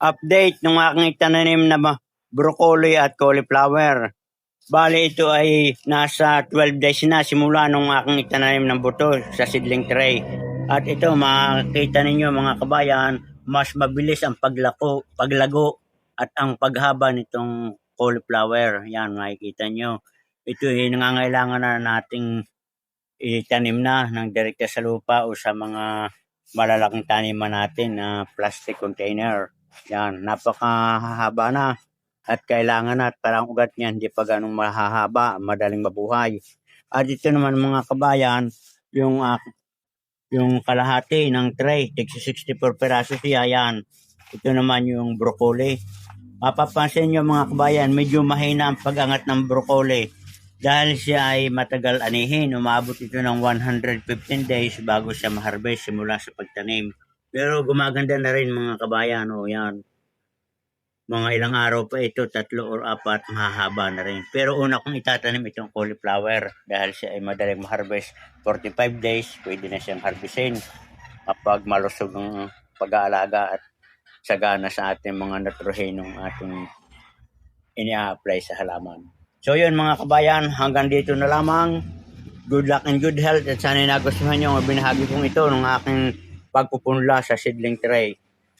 update ng aking itananim na broccoli at cauliflower. Bali ito ay nasa 12 days na simula nung aking itananim ng buto sa seedling tray. At ito makikita ninyo mga kabayan, mas mabilis ang paglako, paglago at ang paghaba nitong cauliflower. Yan makikita nyo. Ito ay nangangailangan na nating itanim na ng direkta sa lupa o sa mga malalaking taniman natin na plastic container. Yan, napakahaba na. At kailangan na, at parang ugat niya, hindi pa ganong mahahaba, madaling mabuhay. At ito naman mga kabayan, yung ah, yung kalahati ng tray, tig 64 peraso siya, yan. Ito naman yung broccoli. Mapapansin nyo mga kabayan, medyo mahina ang pag-angat ng broccoli. Dahil siya ay matagal anihin, umabot ito ng 115 days bago siya ma-harvest simula sa pagtanim. Pero gumaganda na rin mga kabayan, o yan. Mga ilang araw pa ito, tatlo or apat, mahahaba na rin. Pero una kong itatanim itong cauliflower dahil siya ay madaling ma-harvest. 45 days, pwede na siyang harvestin kapag malusog ang pag-aalaga at sagana sa ating mga nitrogenong ating ini-apply sa halaman. So yun mga kabayan, hanggang dito na lamang. Good luck and good health at sana nagustuhan nyo ang binahagi kong ito ng aking pagpupunla sa seedling tray.